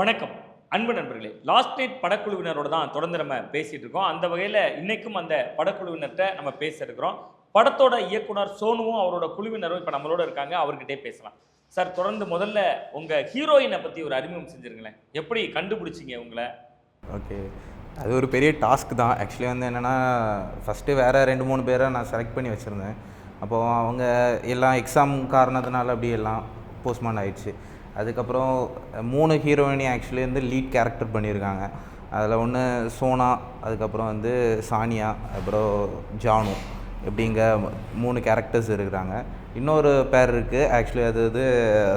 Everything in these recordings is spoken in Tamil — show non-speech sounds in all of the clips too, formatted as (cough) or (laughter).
வணக்கம். அன்பு நண்பர்களே லாஸ்ட் நைட் படக்குழுவினரோட தான் தொடர்ந்து நம்ம பேசிகிட்டு இருக்கோம். அந்த வகையில் இன்றைக்கும் அந்த படக்குழுவினர்கிட்ட நம்ம பேச இருக்கிறோம். படத்தோட இயக்குனர் சோனுவும் அவரோட குழுவினரும் இப்போ நம்மளோட இருக்காங்க. அவர்கிட்டே பேசலாம். சார் தொடர்ந்து முதல்ல உங்கள் ஹீரோயினை பற்றி ஒரு அறிமுகம் செஞ்சுருங்களேன். எப்படி கண்டுபிடிச்சிங்க உங்களை? ஓகே. அது ஒரு பெரிய டாஸ்க் தான். ஆக்சுவலி வந்து என்னென்னா ஃபஸ்ட்டு வேறு ரெண்டு மூணு பேரை நான் செலக்ட் பண்ணி வச்சுருந்தேன். அப்போது அவங்க எல்லாம் எக்ஸாம் காரணத்தினால அப்படி எல்லாம் போஸ்ட்மான் ஆயிடுச்சு. அதுக்கப்புறம் மூணு ஹீரோயினி ஆக்சுவலி வந்து லீட் கேரக்டர் பண்ணியிருக்காங்க. அதில் ஒன்று சோனா அதுக்கப்புறம் வந்து சானியா அப்புறம் ஜானு இப்படிங்க மூணு கேரக்டர்ஸ் இருக்கிறாங்க. இன்னொரு பேர் இருக்குது ஆக்சுவலி அது வந்து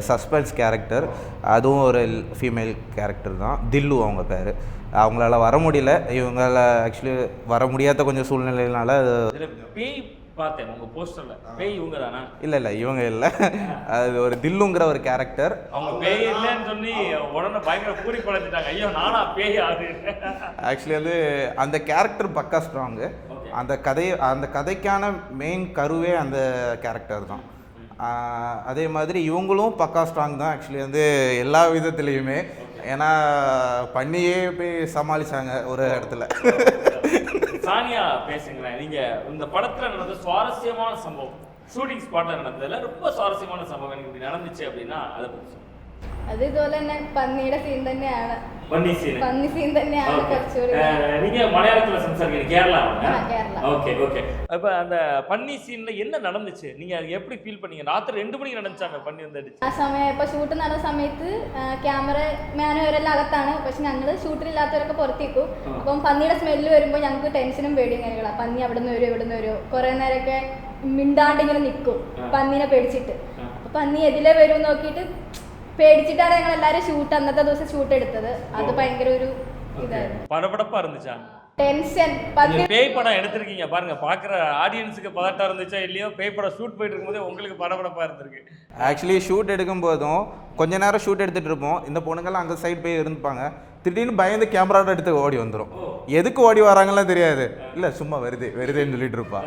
சஸ்பென்ஸ் கேரக்டர் அதுவும் ஒரு ஃபீமேல் கேரக்டர் தான். தில்லு அவங்க பேர். அவங்களால வர முடியல. இவங்களால ஆக்சுவலி வர முடியாத கொஞ்சம் சூழ்நிலையினால பார்த்தேன் உங்க போஸ்டர்ல பேய் இவங்க தானா இல்லை இல்லை இவங்க இல்லை. அது ஒரு தில்லுங்கிற ஒரு கேரக்டர் அவங்க பேய் இல்லைன்னு சொல்லி உடனே பயங்கர பூரி படைச்சிட்டாங்க. ஐயோ நானா பேய் ஆகுது ஆக்சுவலி வந்து அந்த கேரக்டர் பக்கா ஸ்ட்ராங்கு அந்த கதை அந்த கதைக்கான மெயின் கருவே அந்த கேரக்டர் தான். அதே மாதிரி இவங்களும் பக்கா ஸ்ட்ராங் தான். ஆக்சுவலி வந்து எல்லா விதத்துலேயுமே. ஏன்னா பண்ணியே போய் சமாளிச்சாங்க ஒரு இடத்துல. சானியா பேசுங்களேன். நீங்க இந்த படத்துல நடந்த சுவாரஸ்யமான சம்பவம் ஷூட்டிங் ஸ்பாட்ல நடந்ததுல ரொம்ப சுவாரஸ்யமான சம்பவம் எனக்கு இப்படி நடந்துச்சு அப்படின்னா அதை பத்தி അത് ഇതുപോലെ തന്നെ പന്നിയുടെ സീൻ തന്നെയാണ് பன்னி scene. പന്നി സീൻ തന്നെയാണ് Okay. കുറച്ചുകൂടി அஹ், நீங்க மலையாளத்துல சம்சாரிக்கிறீங்க கேரளா ஆ, கேரளா. ஓகே ஓகே அப்ப அந்த பன்னி சீன்ல என்ன நடந்துச்சு நீங்க அது எப்படி ஃபீல் பண்ணீங்க ராத்திரி ரெண்டு மணிக்கு நடந்துச்சாங்க பன்னி வந்து அடிச்சு ആ സമയം ഇപ്പൊ ഷൂട്ട് നടന്ന സമയത്ത് ക്യാമറ മാനും ഇവരെല്ലാം അകത്താണ് പക്ഷെ ഞങ്ങൾ ഷൂട്ടിലില്ലാത്തവരൊക്കെ പുറത്തേക്കും അപ്പം പന്നിയുടെ സ്മെല്ല് വരുമ്പോൾ ഞങ്ങൾക്ക് ടെൻഷനും പേടിയും കാര്യങ്ങളാണ് പന്നി അവിടെ നിന്ന് വരുമോ ഇവിടെ നിന്ന് വരുമോ കുറെ നേരമൊക്കെ മിണ്ടാണ്ട് ഇങ്ങനെ നിൽക്കും പന്നീനെ പേടിച്ചിട്ട് അപ്പൊ പന്നി എതിലെ വരും നോക്കിയിട്ട് പേടിച്ചിട്ടാണ് ഞങ്ങൾ എല്ലാവരും ഷൂട്ട് അന്നത്തെ ദിവസം ഷൂട്ട് എടുത്തത് അത് ഭയങ്കര ഒരു ഇതായിരുന്നു படபடப்பா இருந்துச்சா ടെൻഷൻ പന്നി நீங்க பேய் படம் எடுத்திருக்கீங்க பாருங்க பாக்குற ஆடியன்ஸுக்கு பதட்டம் இருந்துச்சா இல்லையோ பேய் படம் ஷூட் போயிட்டு இருக்கும்போதே உங்களுக்கு படபடப்பா இருந்திருக்கு ஆக்சுவலி ஷூட் எடுக்கும் போதும் கொஞ்ச நேரம் ஷூட் எடுத்துகிட்டு இருப்போம் இந்த பொண்ணுங்கெல்லாம் அங்கே சைடு போய் இருந்துப்பாங்க திடீர்னு பயந்து கேமராவோட எடுத்து ஓடி வந்துடும் எதுக்கு ஓடி வராங்கலாம் தெரியாது. இல்லை சும்மா வருது வருதுன்னு (laughs) சொல்லிட்டு இருப்பா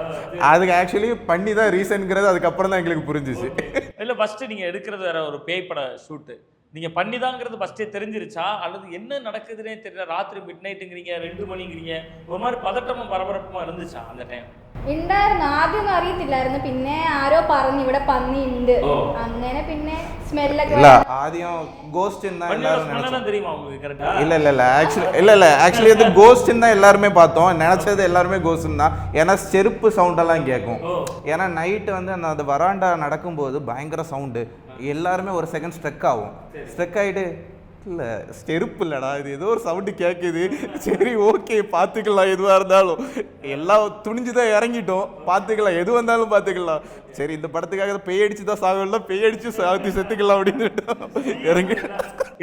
அதுக்கு ஆக்சுவலி பண்ணி தான் ரீசன்ங்கிறது அதுக்கப்புறம் தான் எங்களுக்கு புரிஞ்சிச்சு. (laughs) இல்ல ஃபர்ஸ்ட் நீங்க எடுக்கிறது வேற ஒரு பேய் பட ஷூட்டு நீங்க பண்ணிதாங்கிறது ஃபர்ஸ்டே தெரிஞ்சிருச்சா? அல்லது என்ன நடக்குதுன்னே தெரியல ராத்திரி மிட் நைட்டுங்கிறீங்க ரெண்டு மணிங்கிறீங்க ஒரு மாதிரி பதட்டமும் பரபரப்புமா இருந்துச்சா அந்த டைம் ഉണ്ടായിരുന്നു ആദ്യമൊന്നും അറിയത്തില്ലായിരുന്നു പിന്നെ ആരോ പറഞ്ഞു ഇവിടെ പന്നി ഉണ്ട് ഓ. അങ്ങനെ പിന്നെ സ്മെല്ലൊക്കെ இல்லை ஆதியம் கோஸ்ட்னு தான் பண்ணியோட எல்லாரும் நினைச்சோம் ஸ்மெல்லாம் தெரியுமா உங்களுக்கு கரெக்டா இல்ல இல்ல இல்ல ஆக்சுவலி இல்ல இல்ல ஆக்சுவலி வந்து கோஸ்ட்னு தான் எல்லாருமே பார்த்தோம் நினைச்சது எல்லாருமே கோஸ்ட்னு தான் ஏன்னா செருப்பு சவுண்டெல்லாம் கேட்கும் ஓ ஏன்னா நைட்டு வந்து அந்த அந்த வராண்டா நடக்கும்போது பயங்கர சவுண்டு எல்லாருமே ஒரு செகண்ட் ஸ்ட்ரெக் ஆகும் ஸ்ட்ரெக் ஆகிட்டு இல்லை செருப்பு இல்லைடா இது ஏதோ ஒரு சவுண்டு கேட்குது சரி ஓகே பார்த்துக்கலாம் எதுவாக இருந்தாலும். எல்லாம் துணிஞ்சு தான் இறங்கிட்டோம். பார்த்துக்கலாம் எது வந்தாலும் பார்த்துக்கலாம் சரி இந்த படத்துக்காக பேய் அடிச்சு தான் சாகல பேய் அடிச்சு சாத்தி செத்துக்கலாம் அப்படின்னு இறங்கி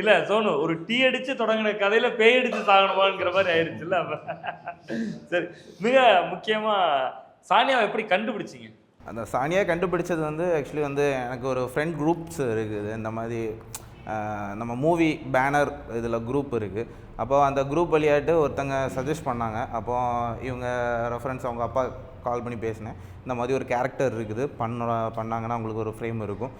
இல்ல சோனு ஒரு டீ அடிச்சு தொடங்கின கதையில பேய் அடிச்சு சாகணுமாங்கிற மாதிரி ஆயிடுச்சுல்ல அப்ப. சரி மிக முக்கியமா சானியாவை எப்படி கண்டுபிடிச்சீங்க? அந்த சானியா கண்டுபிடிச்சது வந்து ஆக்சுவலி வந்து எனக்கு ஒரு ஃப்ரெண்ட் குரூப்ஸ் இருக்குது. இந்த மாதிரி நம்ம மூவி பேனர் இதில் குரூப் இருக்குது அப்போ அந்த குரூப் வழியாட்டு ஒருத்தங்க சஜஸ்ட் பண்ணாங்க. அப்போ இவங்க ரெஃபரன்ஸ் அவங்க அப்பா கால் பண்ணி பேசினேன். இந்த மாதிரி ஒரு கேரக்டர் இருக்குது. பண்ண பண்ணாங்கன்னா அவங்களுக்கு ஒரு ஃப்ரேம் இருக்கும்.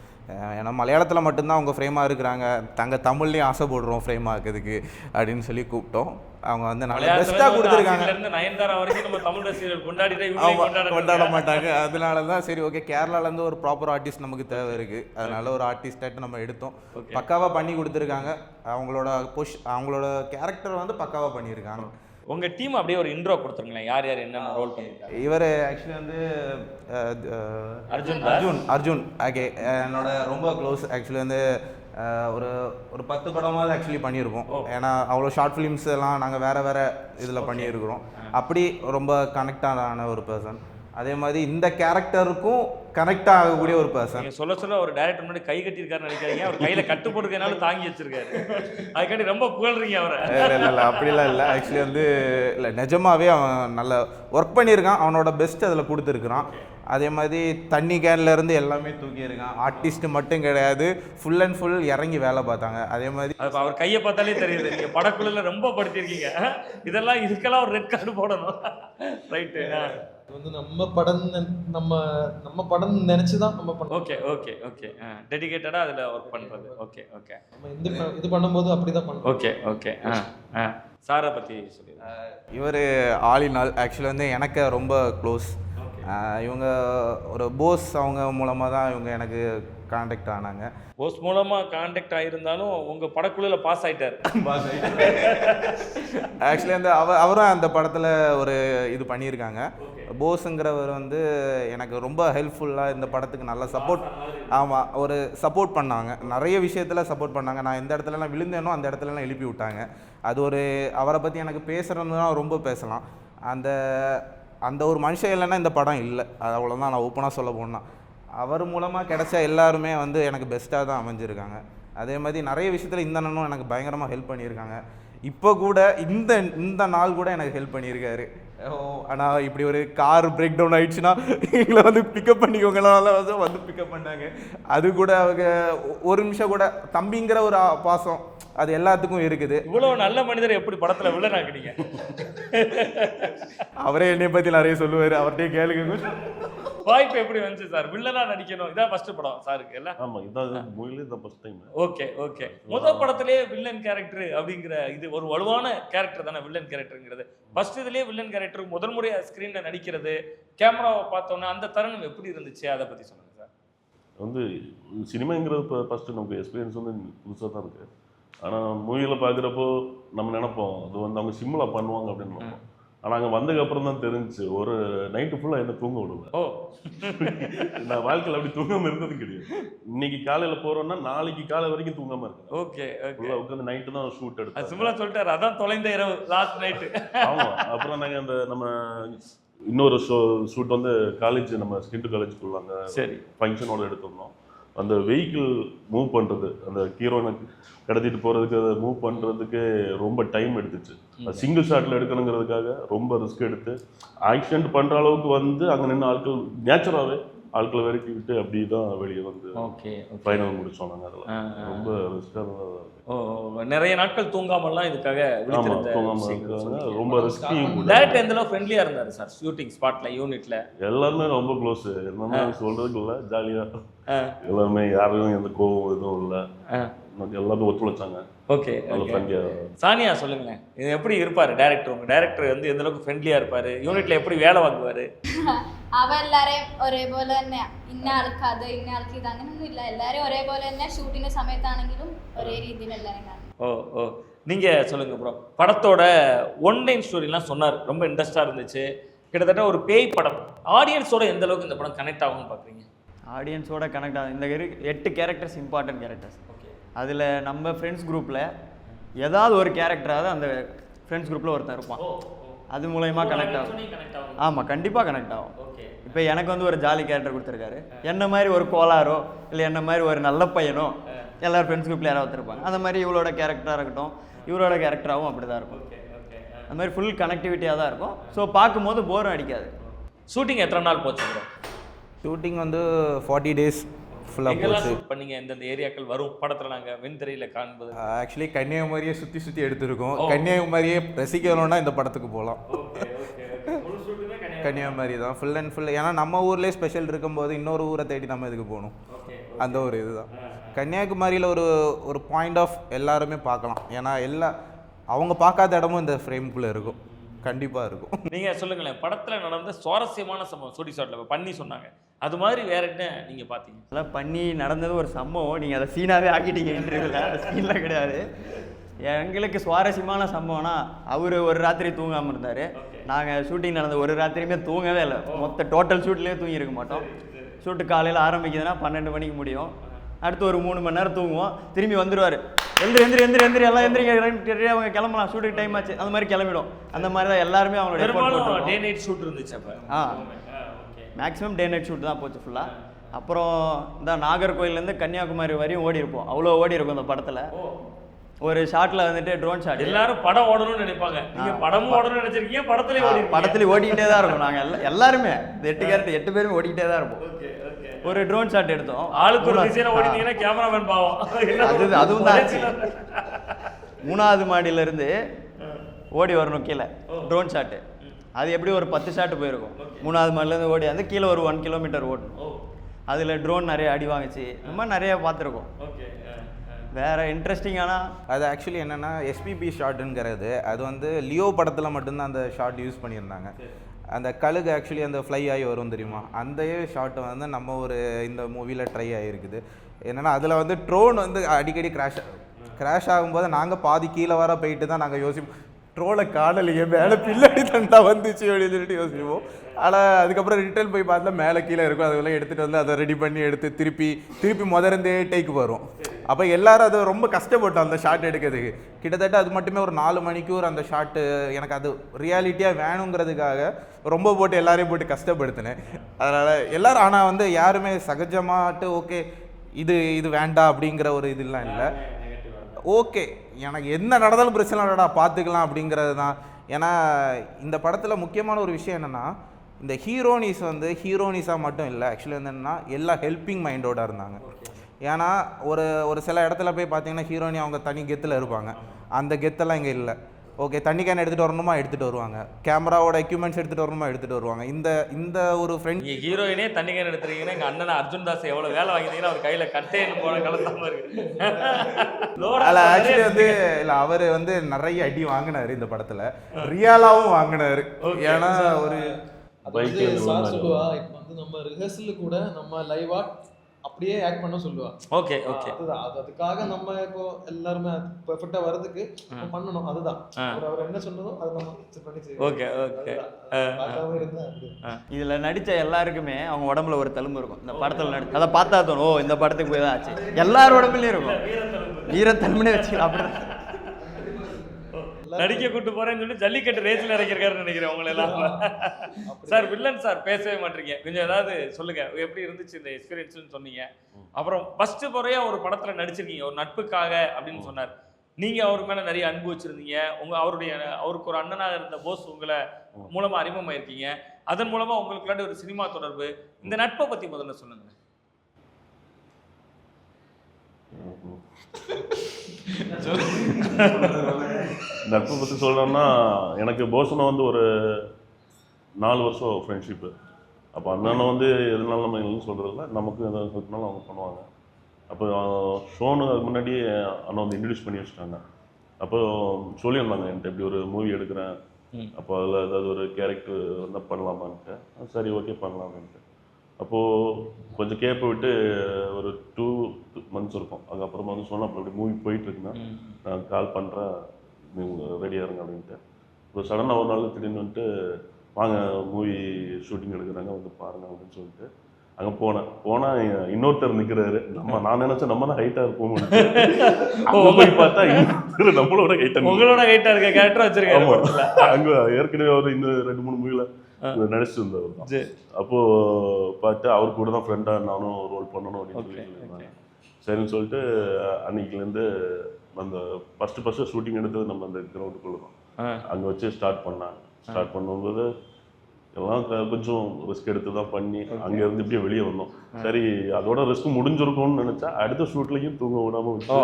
ஏன்னா மலையாளத்தில் மட்டும்தான் அவங்க ஃப்ரேமாக இருக்கிறாங்க. தங்க தமிழ்லேயும் ஆசைப்படுறோம் ஃப்ரேம் ஆக்குறதுக்கு அப்படின்னு சொல்லி கூப்பிட்டோம். அவங்க வந்து நல்லா பெஸ்ட்டாக கொடுத்துருக்காங்க. நயன்தாரா வரைக்கும் நம்ம தமிழ் ரசிகர்கள் கொண்டாடிட்டு கொண்டாட மாட்டாங்க. அதனால தான் சரி ஓகே கேரளாலேருந்து ஒரு ப்ராப்பர் ஆர்டிஸ்ட் நமக்கு தேவை இருக்குது அதனால ஒரு ஆர்டிஸ்டாக நம்ம எடுத்தோம். பக்காவாக பண்ணி கொடுத்துருக்காங்க. அவங்களோட பொஷ் அவங்களோட கேரக்டர் வந்து பக்காவாக பண்ணியிருக்காங்க. உங்க டீம் அப்படியே ஒரு இன்ட்ரோ கொடுத்துருங்களேன். யார் யார் என்னென்ன ரோல் பண்ணிருக்காங்க? இவர் ஆக்சுவலி வந்து அர்ஜுன். அர்ஜுன் அர்ஜுன். ஓகே என்னோட ரொம்ப க்ளோஸ் ஆக்சுவலி வந்து ஒரு ஒரு பத்து படமாவது ஆக்சுவலி பண்ணியிருக்கோம் ஏன்னா அவ்வளோ ஷார்ட் ஃபிலிம்ஸ் எல்லாம் நாங்கள் வேற வேற இதில் பண்ணியிருக்கிறோம். அப்படி ரொம்ப கனெக்டான ஒரு பர்சன் அதே மாதிரி இந்த கேரக்டருக்கும் கனெக்ட் ஆகக்கூடிய ஒரு பர்சன் சொல்ல சொல்ல ஒரு டேரக்டர் முன்னாடி கை கட்டியிருக்காருன்னு நினைக்காதீங்க. அவர் கையில கட்டு போட்டுக்கனால தாங்கி வச்சிருக்காரு. அதுக்காண்டி ரொம்ப புகழ்றீங்க அவரை. இல்லை இல்லை இல்லை அப்படிலாம் இல்லை. ஆக்சுவலி வந்து இல்லை நிஜமாவே அவன் நல்ல ஒர்க் பண்ணியிருக்கான். அவனோட பெஸ்ட் அதில் கொடுத்துருக்குறான். அதே மாதிரி தண்ணி கேன்ல இருந்து எல்லாமே தூக்கியிருக்கான். ஆர்டிஸ்ட் மட்டும் கிடையாது. ஃபுல் அண்ட் ஃபுல் இறங்கி வேலை பார்த்தாங்க. அதே மாதிரி அவர் கையை பார்த்தாலே தெரியுது. நீங்க படக்குழுல ரொம்ப படுத்திருக்கீங்க. இதெல்லாம் இதுக்கெல்லாம் ஒரு ரெட் கார்டு போடணும். ரைட்டு வந்து நம்ம படம் நம்ம நம்ம படம் நினைச்சு தான் நம்ம பண்ணோம் ஓகே ஓகே ஓகே. டெடிகேட்டடாக அதில் ஒர்க் பண்ணுறது ஓகே ஓகே. நம்ம இந்த இது பண்ணும்போது அப்படிதான் பண்ணோம் ஓகே ஓகே. ஆ ஆ. சாரை பற்றி சொல்லிடுங்க இவர் ஆளினால் ஆக்சுவலி வந்து எனக்கு ரொம்ப க்ளோஸ் இவங்க ஒரு போஸ் அவங்க மூலமாக தான் இவங்க எனக்கு காண்டாக்ட் ஆனாங்க. போஸ் மூலமாக காண்டாக்ட் ஆகியிருந்தாலும் உங்கள் படக்குழுவில் பாஸ் ஆயிட்டார். (laughs) ஆக்சுவலி வந்து அவ அவரும் அந்த படத்தில் ஒரு இது பண்ணியிருக்காங்க. போஸுங்கிறவர் வந்து எனக்கு ரொம்ப ஹெல்ப்ஃபுல்லாக இந்த படத்துக்கு நல்லா சப்போர்ட் ஆமாம் ஒரு சப்போர்ட் பண்ணாங்க. நிறைய விஷயத்தில் சப்போர்ட் பண்ணாங்க. நான் எந்த இடத்துலலாம் விழுந்தேனோ அந்த இடத்துலலாம் எழுப்பி விட்டாங்க. அது ஒரு அவரை பற்றி எனக்கு பேசுகிறதுனா ரொம்ப பேசலாம். அந்த அந்த ஒரு மனுஷன் இல்லைன்னா இந்த படம் இல்லை. அது அவ்வளோதான் நான் ஓப்பனாக சொல்ல போனால் அவர் மூலமாக கிடைச்ச எல்லாருமே வந்து எனக்கு பெஸ்ட்டாக தான் அமைஞ்சிருக்காங்க. அதே மாதிரி நிறைய விஷயத்தில் இந்த அண்ணனும் எனக்கு பயங்கரமாக ஹெல்ப் பண்ணியிருக்காங்க. இப்போ கூட இந்த இந்த நாள் கூட எனக்கு ஹெல்ப் பண்ணியிருக்காரு. ஆனால் இப்படி ஒரு கார் பிரேக் டவுன் ஆயிடுச்சுன்னா எங்களை வந்து பிக்கப் பண்ணிக்கோங்களால வந்து வந்து பிக்கப் பண்ணாங்க அது கூட அவங்க ஒரு நிமிஷம் கூட தம்பிங்கிற ஒரு பாசம் அது எல்லாத்துக்கும் இருக்குது. இவ்வளோ நல்ல மனிதர் எப்படி படத்தில் வில்லனாக்குனீங்க? அவரே என்னை பற்றி நிறைய சொல்லுவார். அவர்கிட்டயே கேளுங்க. வாய்ப்பு எப்படி வந்துச்சு சார்? வில்லனா நடிக்கணும். இதான் ஃபர்ஸ்ட் படம் சாருக்கு இல்லை? ஆமா இதான் மூவிலே இதான் ஃபர்ஸ்ட் டைம் ஓகே ஓகே. முதல் படத்திலே வில்லன் கேரக்டர் அப்படிங்கிற இது ஒரு வலுவான கேரக்டர் தானே வில்லன் கேரக்டருங்கிறது ஃபர்ஸ்ட் இதுலேயே வில்லன் கேரக்டர் முதல் முறையா ஸ்க்ரீனில் நடிக்கிறது கேமராவை பார்த்தோன்னே அந்த தருணம் எப்படி இருந்துச்சு? அதை பற்றி சொல்லுங்க சார். வந்து சினிமாங்கிறது இப்போ ஃபஸ்ட்டு நமக்கு எக்ஸ்பீரியன்ஸ் வந்து புதுசாக தான் இருக்குது ஆனால் மூவியில் பார்க்குறப்போ நம்ம நினைப்போம் அது வந்து அவங்க சிம்மில் பண்ணுவாங்க அப்படின்னு நினைப்போம். ஆனால் அங்கே வந்ததுக்கப்புறம் தான் தெரிஞ்சுச்சு ஒரு நைட்டு ஃபுல்லாக என்ன தூங்க விடுவேன் ஓ. (laughs) நான் வாழ்க்கையில் அப்படி தூங்காமல் இருந்தது கிடையாது. இன்னைக்கு காலையில் போகிறோன்னா நாளைக்கு காலை வரைக்கும் தூங்காமல் இருக்கேன். ஓகே ஃபுல்லாக உட்காந்து நைட்டு தான் ஷூட் எடுத்தேன். சிம்பிளா சொல்லிட்டாரு. அதான் தொலைந்த இரவு லாஸ்ட் நைட்டு ஆமாம் அப்புறம் நாங்கள் அந்த நம்ம இன்னொரு ஷோ ஷூட் வந்து காலேஜ் நம்ம ஸ்கிண்டு காலேஜுக்குள்ள அங்கே சரி. ஃபங்க்ஷனோட எடுத்திருந்தோம். அந்த வெஹிக்கிள் மூவ் பண்ணுறது அந்த ஹீரோனை கடத்திட்டு போகிறதுக்கு அதை மூவ் பண்ணுறதுக்கு ரொம்ப டைம் எடுத்துச்சு. சிங்கிள் ஷாட்டில் எடுக்கணுங்கிறதுக்காக ரொம்ப ரிஸ்க் எடுத்து ஆக்சிடென்ட் பண்ணுற அளவுக்கு வந்து அங்கே நின்று ஆட்கள் நேச்சுராகவே ஆட்களை விரட்டி விட்டு அப்படி தான் வெளியே வந்து ஓகே ஃபைனல் முடிச்சோம் நாங்கள் அதில். ரொம்ப ரிஸ்க்காக நிறைய நாட்கள் தூங்காமலாம் இதுக்காக ஆமாம் தூங்காமல் இருக்காங்க. ரொம்ப ரிஸ்கியும் கூட. டேரக்டர் எந்த அளவு ஃப்ரெண்ட்லியா இருந்தாரு சார் ஷூட்டிங் ஸ்பாட்ல யூனிட்ல எல்லாருமே ரொம்ப க்ளோஸ் என்னன்னா சொல்றதுக்கு இல்லை ஜாலியாக எல்லாருமே யாரும் எந்த கோவம் எதுவும் இல்லை. எல்லாமே ஒத்துழைச்சாங்க. ஓகே நல்ல ஃப்ரெண்ட்லியாக சானியா சொல்லுங்களேன். இது எப்படி இருப்பாரு டேரக்டர் உங்க? டேரக்டர் வந்து எந்த அளவுக்கு ஃப்ரெண்ட்லியா இருப்பாரு? யூனிட்ல எப்படி வேலை வாங்குவாரு? (laughs) അവ എല്ലാരെയും ഒരേപോലെ തന്നെയാ ഇന്ന ആൾക്ക് അത് ഇന്ന ആൾക്ക് ഇത് അങ്ങനെയൊന്നും ഇല്ല എല്ലാവരും ഒരേപോലെ തന്നെ ഷൂട്ടിന്റെ സമയത്താണെങ്കിലും ഒരേ രീതിയിൽ എല്ലാവരും കാണും ஓ ஓ நீங்க சொல்லுங்க ப்ரோ படத்தோட ஒன் லைன் ஸ்டோரிலாம் சொன்னார் ரொம்ப இன்ட்ரெஸ்டா இருந்துச்சு கிட்டத்தட்ட ஒரு பேய் படம் ஆடியன்ஸோட எந்த அளவுக்கு இந்த படம் கனெக்ட் ஆகும்னு பாக்குறீங்க ஆடியன்ஸோட கனெக்ட் ஆகும் இந்த இரு- எட்டு கேரக்டர்ஸ் இம்பார்ட்டன்ட் கேரக்டர்ஸ் அதில் நம்ம ஃப்ரெண்ட்ஸ் குரூப்பில் ஏதாவது ஒரு கேரக்டராவது அந்த ஃப்ரெண்ட்ஸ் குரூப்பில் ஒருத்தன் இருப்பான் அது மூலயமா கனெக்ட் ஆகும். ஆமாம் கண்டிப்பாக கனெக்ட் ஆகும். ஓகே இப்போ எனக்கு வந்து ஒரு ஜாலி கேரக்டர் கொடுத்துருக்காரு. என்ன மாதிரி ஒரு கோளாரோ இல்லை என்ன மாதிரி ஒரு நல்ல பையனோ எல்லாரும் ஃப்ரெண்ட்ஸ் குரூப்பில் யாராவது இருப்பாங்க. அந்த மாதிரி இவளோட கேரக்டராக இருக்கட்டும் இவரோட கேரக்டராகவும் அப்படி தான் இருக்கும். அந்த மாதிரி ஃபுல் கனெக்டிவிட்டியாக தான் இருக்கும். ஸோ பார்க்கும்போது போரும் அடிக்காது. ஷூட்டிங் எத்தனை நாள் போச்சு ஷூட்டிங் வந்து ஃபார்ட்டி டேஸ் ஃபுல்லாக போச்சு. ஷூட் பண்ணீங்க? எந்தெந்த ஏரியாக்கள் வரும்? படத்துல நாங்க வெண்திரையில காண்பது. ஆக்சுவலி கன்னியாகுமரியை சுற்றி சுற்றி எடுத்திருக்கோம். கன்னியாகுமரியை ரசிக்கணும்னா இந்த படத்துக்கு போகலாம் கன்னியாகுமரி. தான். ஃபுல் அண்ட் ஃபுல் ஏன்னா நம்ம ஊர்லேயே ஸ்பெஷல் இருக்கும்போது இன்னொரு ஊரை தேடி நம்ம இதுக்கு போகணும். அந்த ஒரு இதுதான் கன்னியாகுமரியில் ஒரு ஒரு பாயிண்ட் ஆஃப் எல்லாருமே பார்க்கலாம். ஏன்னா எல்லா அவங்க பார்க்காத இடமும் இந்த ஃப்ரேம்குள்ளே இருக்கும். கண்டிப்பாக இருக்கும். நீங்க சொல்லுங்களேன் படத்துல நடந்த சுவாரஸ்யமான சம்பவம் சுடி ஷாட்ல பண்ணி சொன்னாங்க. அது மாதிரி வேற என்ன நீங்க பாத்தீங்க? அதெல்லாம் பண்ணி நடந்தது ஒரு சம்பவம். நீங்கள் அதை சீனாகவே ஆக்கிட்டீங்க இன்டர்வியூவில் சீனில் கிடையாது. எங்களுக்கு சுவாரஸ்யமான சம்பவம்னா அவர் ஒரு ராத்திரி தூங்காமல் இருந்தார். நாங்கள் ஷூட்டிங் நடந்த ஒரு ராத்திரியுமே தூங்கவே இல்லை. மொத்த டோட்டல் ஷூட்லேயே தூங்கி இருக்க மாட்டோம். ஷூட்டு காலையில் ஆரம்பிக்குதுன்னா பன்னெண்டு மணிக்கு முடியும். அடுத்து ஒரு மூணு மணி நேரம் தூங்குவோம். திரும்பி வந்துடுவார் எந்திரி எந்திரி எந்திரி எந்திரி. எல்லாம் ரெண்டு அவங்க கிளம்பலாம். ஷூட்டுக்கு டைம் ஆச்சு. அந்த மாதிரி கிளம்பிடும் அந்த மாதிரி தான் எல்லாருமே அவங்களோட. டே நைட் ஷூட் இருந்துச்சு அப்ப. ஆ. மேக்ஸிமம் டே நைட் ஷூட் தான் போச்சு ஃபுல்லாக அப்புறம் இந்த நாகர்கோயிலேருந்து கன்னியாகுமரி வரையும் ஓடி இருப்போம். அவ்வளோ ஓடி இருக்கும் இந்த படத்தில். ஒரு ஷாட்டில் வந்துட்டு ட்ரோன் ஷாட் எல்லாரும் படம் ஓடணும்னு நினைப்பாங்க. நீங்க படமும் ஓடணும்னு நினைச்சிருக்கீங்க படத்துலயே ஓடி படத்துல ஓடிக்கிட்டே தான் இருக்கும். நாங்கள் எல்லா எல்லாருமே. இந்த எட்டு கேரக்டர் எட்டு பேரும் ஓடிக்கிட்டே தான் இருப்போம். ஒரு ட்ரோன் ஷாட் எடுத்தோம். ஆளுக்கு ஒரு டிசைனை. ஓடினீங்கன்னா கேமராமேன் பாவம். அது அதுவும் தான் மூணாவது மாடியில இருந்து ஓடி வரணும் கீழே. ட்ரோன் ஷாட்டு அது எப்படி ஒரு பத்து ஷாட் போயிருக்கும். மூணாவது மாடிலேருந்து ஓடி வந்து கீழே ஒரு ஒன் கிலோமீட்டர் ஓட்டணும் அதில் ட்ரோன் நிறைய அடி வாங்குச்சு. இந்த மாதிரி நிறைய பார்த்துருக்கோம். வேற இன்ட்ரெஸ்டிங்கான அது ஆக்சுவலி என்னென்னா எஸ்பிபி ஷாட்டுங்கிறது அது வந்து லியோ படத்தில் மட்டும்தான் அந்த ஷாட் யூஸ் பண்ணியிருந்தாங்க. அந்த கழுகு ஆக்சுவலி அந்த ஃப்ளை ஆகி வரும் தெரியுமா? அந்த ஷாட் வந்து நம்ம ஒரு இந்த மூவியில் ட்ரை ஆகிருக்குது என்னென்னா அதில் வந்து ட்ரோன் வந்து அடிக்கடி கிராஷ் கிராஷ் ஆகும்போது நாங்கள் பாதி கீழே வர போயிட்டு தான் நாங்கள் யோசிப்போம் ட்ரோலை காணலையே. மேலே பின்னாடி தண்டா வந்துச்சு அப்படின்னு சொல்லிட்டு யோசிப்போம் ஆனால் அதுக்கப்புறம் ரிட்டர்ன் போய் பார்த்தா மேலே கீழே இருக்கும். அதெல்லாம் எடுத்துகிட்டு வந்து அதை ரெடி பண்ணி எடுத்து திருப்பி திருப்பி முதர்ந்தே டேக்கு வரும். அப்போ எல்லாரும் அதை ரொம்ப கஷ்டப்பட்டோம் அந்த ஷாட் எடுக்கிறதுக்கு. கிட்டத்தட்ட அது மட்டுமே ஒரு நாலு மணிக்கூர் அந்த ஷாட்டு எனக்கு அது ரியாலிட்டியாக வேணுங்கிறதுக்காக ரொம்ப போட்டு எல்லாரையும் போட்டு கஷ்டப்படுத்தினேன். அதனால் எல்லாரும் ஆனால் வந்து யாருமே சகஜமாட்டு ஓகே இது இது வேண்டாம் அப்படிங்கிற ஒரு இதெல்லாம் இல்லை. ஓகே. எனக்கு என்ன நடந்தாலும் பிரச்சனை இல்லைடா பார்த்துக்கலாம் அப்படிங்கிறது தான். ஏன்னா இந்த படத்தில் முக்கியமான ஒரு விஷயம் என்னென்னா இந்த ஹீரோனிஸ் வந்து ஹீரோனிஸாக மட்டும் இல்லை ஆக்சுவலி வந்து என்னென்னா எல்லா ஹெல்பிங் மைண்டோட இருந்தாங்க. ஏன்னா ஒரு ஒரு சில இடத்துல போய் பார்த்தீங்கன்னா ஹீரோனி அவங்க தனி கெத்தில் இருப்பாங்க. அந்த கெத்தெல்லாம் இங்கே இல்லை. ஓகே தண்ணி கேன் எடுத்துகிட்டு வரணுமா? எடுத்துகிட்டு வருவாங்க. கேமராவோட எக்யூப்மெண்ட்ஸ் எடுத்துகிட்டு வரணுமா? எடுத்துகிட்டு வருவாங்க. இந்த இந்த ஒரு ஃப்ரெண்ட் நீங்க ஹீரோயினே தண்ணி கேன் எடுத்துறீங்கன்னா எங்க அண்ணன் அர்ஜுன் தாஸ் எவ்வளவு வேலை வாங்கினீங்கன்னா அவர் கையில கட்டைன்னு போன கலந்தாம இருக்கு. அதில் ஆக்சுவலி வந்து இல்லை அவர் வந்து நிறைய அடி வாங்கினாரு இந்த படத்தில். ரியாலாவும் வாங்கினாரு. ஏன்னா ஒரு சார் விழுந்தாரு. சொல்லுவா இப்போ வந்து நம்ம ரிஹர்சல் கூட நம்ம லைவா அப்படியே ஆக்ட் பண்ண சொல்லுவா ஓகே ஓகே அதுதான். அது அதுக்காக நம்ம இப்போ எல்லாருமே பெர்ஃபெக்ட்டா வரதுக்கு பண்ணணும். அதுதான். அவர் என்ன சொன்னதோ அதை நம்ம பண்ணி. ஓகே ஓகே இதில் நடித்த எல்லாருக்குமே அவங்க உடம்புல ஒரு தழும்பு இருக்கும். இந்த படத்தில் நடி அதை பார்த்தா தோணும் ஓ இந்த படத்துக்கு போய் தான் ஆச்சு. எல்லார் உடம்புலையும் இருக்கும். வீரத்தன்மையே வச்சுக்கலாம். அப்படி நடிக்க கூட்டு போறேன்னு சொல்லி ஜல்லிக்கட்டு ரேஸ்ல இறக்கிருக்காருன்னு நினைக்கிறேன் உங்களை எல்லாம் சார் வில்லன் சார் பேசவே மாட்டீங்க. கொஞ்சம் ஏதாவது சொல்லுங்க. எப்படி இருந்துச்சு இந்த எக்ஸ்பீரியன்ஸ்னு சொன்னீங்க. அப்புறம் ஃபர்ஸ்ட் முறையா ஒரு படத்துல நடிச்சிருக்கீங்க. ஒரு நட்புக்காக அப்படின்னு சொன்னார். நீங்க அவர் மேல நிறைய அன்பு வச்சிருந்தீங்க. உங்க அவருடைய அவருக்கு ஒரு அண்ணனாக இருந்த போஸ் உங்களை மூலமா அறிமுகமாயிருக்கீங்க. அதன் மூலமா உங்களுக்குள்ளாடி ஒரு சினிமா தொடர்பு. இந்த நட்பை பத்தி முதல்ல சொல்லுங்க. (laughs) நட்பை பற்றி சொல்லணும்னா எனக்கு போசனை வந்து ஒரு நாலு வருஷம் ஃப்ரெண்ட்ஷிப்பு அப்போ அண்ணனை வந்து எதுனாலும் நம்ம இல்லைன்னு சொல்கிறதில்ல நமக்கு எதாவது ஹெல்ப்னாலும் அவங்க பண்ணுவாங்க. அப்போ ஷோனு அதுக்கு முன்னாடி அண்ணன் வந்து இன்ட்ரடியூஸ் பண்ணி வச்சுட்டாங்க. அப்போ சொல்லியிருந்தாங்க என்கிட்ட இப்படி ஒரு மூவி எடுக்கிறேன். அப்போ அதில் ஏதாவது ஒரு கேரக்டர் இருந்தால் பண்ணலாமான்ட்டு. "ஆ, சரி ஓகே பண்ணலாமான்ட்டு. அப்போது கொஞ்சம் கேப்பை விட்டு ஒரு டூ மந்த்ஸ் இருக்கும். அதுக்கப்புறமா வந்து சொன்னால் அப்படி மூவி போயிட்டுருக்குன்னா நான் கால் பண்ணுறேன் நீங்கள் ரெடியாக இருங்க அப்படின்ட்டு. இப்போ சடனாக ஒரு நாள் திடீர்னு வந்துட்டு வாங்க மூவி ஷூட்டிங் எடுக்கிறாங்க வந்து பாருங்க அப்படின்னு சொல்லிட்டு. அங்கே போனேன். போனால் இன்னொருத்தர் நிற்கிறாரு நம்ம நான் நினச்சேன் நம்ம தான் ஹைட்டாக இருப்போம் போய் பார்த்தா இன்னொருத்தர் நம்மளோட ஹைட்டாக உங்களோட ஹைட்டா இருக்க கேரக்டர் வச்சிருக்காரு. ஆமா. படத்துல. அங்க ஏற்கனவே அவர் இன்னும் ரெண்டு மூணு மூவில நடிச்சிட்டு இருந்தவர் தான். சரி. அப்போ பார்த்து அவர் கூட தான் ஃப்ரெண்டா நானும் ரோல் பண்ணணும் அப்படின்னு சொல்லி சரின்னு சொல்லிட்டு அன்னைக்குலேருந்து அந்த ஃபர்ஸ்ட் ஃபர்ஸ்ட் ஷூட்டிங் எடுத்தது நம்ம அந்த கிரவுண்டுக்குள்ள தான். அங்கே வச்சு ஸ்டார்ட் பண்ணாங்க. ஸ்டார்ட் பண்ணும்போது எல்லாம் கொஞ்சம் ரிஸ்க் எடுத்து தான் பண்ணி அங்க இருந்து இப்படியே வெளியே வந்தோம். சரி அதோட ரிஸ்க் முடிஞ்சிருக்கும்னு நினைச்சா அடுத்த ஷூட்லயும் தூங்க விடாம வச்சு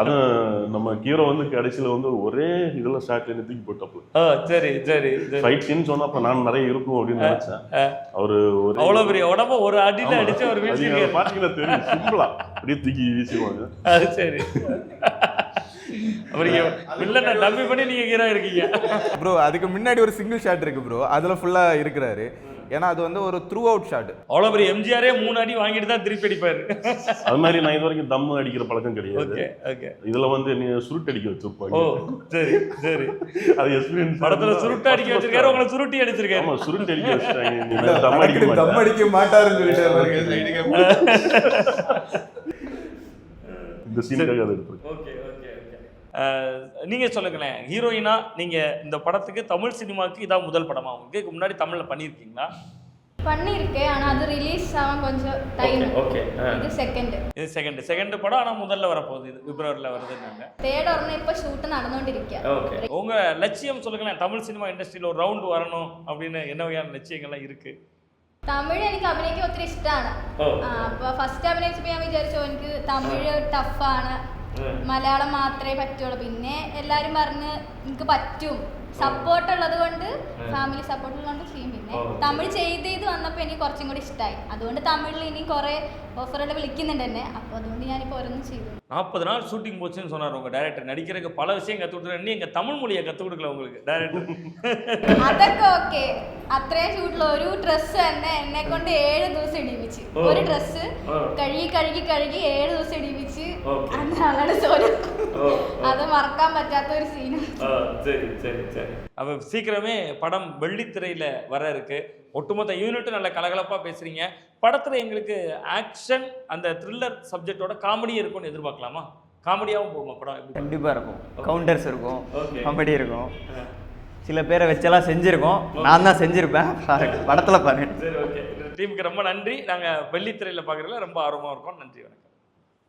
அதுவும் நம்ம ஹீரோ வந்து கடைசியில வந்து ஒரே இதுல ஷார்ட் தூக்கி போட்டாப்புல. ஓ சரி சரி ஃபைட் சீன் சொன்னா அப்ப நான் நிறைய இருக்கும் அப்படின்னு நினைச்சேன். அவரு ஒரு அவ்வளவு பெரிய உடம்ப ஒரு அடியில. அடிச்சு அது வீழ்ச்சிருக்காரு பாத்தீங்கன்னா தெரியும் சிம்பிளா. அப்படியே தூக்கி வீசுவாங்க அது சரி. வில்லனை டம்மி பண்ணி நீங்க ஹீரோ இருக்கீங்க. ப்ரோ அதுக்கு முன்னாடி ஒரு சிங்கிள் ஷாட் இருக்கு ப்ரோ அதில் ஃபுல்லாக இருக்கிறாரு. ஏன்னா அது வந்து ஒரு த்ரூ அவுட் ஷாட் அவ்வளவு பெரிய எம்ஜிஆரே மூணு அடி வாங்கிட்டு தான் திருப்பி அடிப்பாரு. அது மாதிரி நான் இது வரைக்கும் தம்மு அடிக்கிற பழக்கம் கிடையாது. ஓகே ஓகே இதுல வந்து நீ சுருட்டு அடிக்க ஓ வச்சிருப்பாங்க சரி சரி. அது எக்ஸ்பீரியன்ஸ் படத்துல சுருட்டு அடிக்க வச்சிருக்காரு உங்களை சுருட்டி அடிச்சிருக்காரு. ஆமா சுருட்டு அடிக்க வச்சிட்டாங்க. நீ தம் அடிக்க தம் அடிக்க மாட்டாருன்னு சொல்லிட்டு (laughs) இந்த சீனுக்காக அதை எடுத்துருக்கேன். ஓகே ஓகே ஓகே நீங்க சொல்லுங்களேன் ஹீரோயினா நீங்க இந்த படத்துக்கு தமிழ் சினிமாவுக்கு இதான் முதல் படமா உங்களுக்கு இதுக்கு முன்னாடி தமிழ்ல பண்ணியிருக்கீங்களா பண்ணியிருக்கேன் ஆனால் அது ரிலீஸ் ஆக கொஞ்சம் டைம் ஓகே இது செகண்ட் இது செகண்ட் செகண்ட் படம் ஆனா முதல்ல வரப்போகுது இது பிப்ரவரியில் வருதுன்னாங்க തേർഡ് ഒരെണ്ണം ഇപ്പൊ ഷൂട്ട് നടന്നുകൊണ്ടിരിക്കുക ஓகே உங்க லட்சியம் சொல்லுங்களேன் தமிழ் சினிமா இண்டஸ்ட்ரியில் ஒரு ரவுண்ட் வரணும் அப்படின்னு என்ன வகையான லட்சியங்கள்லாம் இருக்கு തമിഴ് എനിക്ക് അഭിനയിക്കാൻ ഒത്തിരി ഇഷ്ടമാണ് ഓ. അപ്പൊ ഫസ്റ്റ് അഭിനയിച്ചപ്പോൾ ഞാൻ വിചാരിച്ചു എനിക്ക് തമിഴ് ടഫാണ് മലയാളം മാത്രമേ പറ്റുള്ളൂ പിന്നെ എല്ലാരും പറഞ്ഞ് എനിക്ക് പറ്റും സപ്പോർട്ട് ഉള്ളത് കൊണ്ട് ഫാമിലി സപ്പോർട്ട് ഉള്ളതുകൊണ്ട് ചെയ്യും പിന്നെ ഓ. തമിഴ് ചെയ്ത് ചെയ്ത് വന്നപ്പോൾ എനിക്ക് കുറച്ചും കൂടി ഇഷ്ടമായി അതുകൊണ്ട് തമിഴിൽ ഇനി കുറേ ഓഫറുകൾ വിളിക്കുന്നുണ്ട് എന്നെ അപ്പോൾ അതുകൊണ്ട് ഞാനിപ്പോൾ ഓരോന്നും ചെയ്തു நாற்பது நாள் ஷூட்டிங் போச்சுன்னு சொன்னார் உங்க டைரக்டர் நடிக்கிறதுக்கு பல விஷயம் கற்றுக் கொடுத்துருக்காரு நீ எங்க தமிழ் மொழியை கற்றுக் கொடுக்கல உங்களுக்கு டைரக்டர் അതൊക്കെ ഓക്കെ അത്രയും ഷൂട്ടിൽ ഒരു ഡ്രസ്സ് തന്നെ എന്നെ കൊണ്ട് ഏഴ് ദിവസം ഇടിപ്പിച്ച് ഓ. ഒരു ഡ്രസ്സ് ഓ. കഴുകി കഴുകി കഴുകി ഏഴ് ദിവസം ഇടിപ്പിച്ച് ഓക്കേ. അന്നാണ് സോനം ഓ, ഓ. അത് മറക്കാൻ പറ്റാത്ത ഒരു സീന് ஆ, சரி சரி சரி அப்போ சீக்கிரமே படம் வெள்ளித்திரையில வர இருக்கு ஒட்டுமொத்த யூனிட்டும் நல்ல கலகலப்பா பேசுறீங்க படத்துல எங்களுக்கு ஆக்ஷன் அந்த த்ரில்லர் சப்ஜெக்டோட காமெடி இருக்கும்னு எதிர்பார்க்கலாமா காமெடியாவும் போகுமா படம் எப்படி? கண்டிப்பாக இருக்கும் கவுண்டர்ஸ் இருக்கும் Okay. காமெடி இருக்கும் சில பேரை வச்செல்லாம் செஞ்சுருக்கோம் நான் தான் செஞ்சுருப்பேன் பாருங்க படத்தில் பாருங்க சரி ஓகே டீமுக்கு ரொம்ப நன்றி நாங்க வெள்ளித்திரையில பார்க்கறதுல ரொம்ப ஆர்வமா இருக்கோம் நன்றி வணக்கம்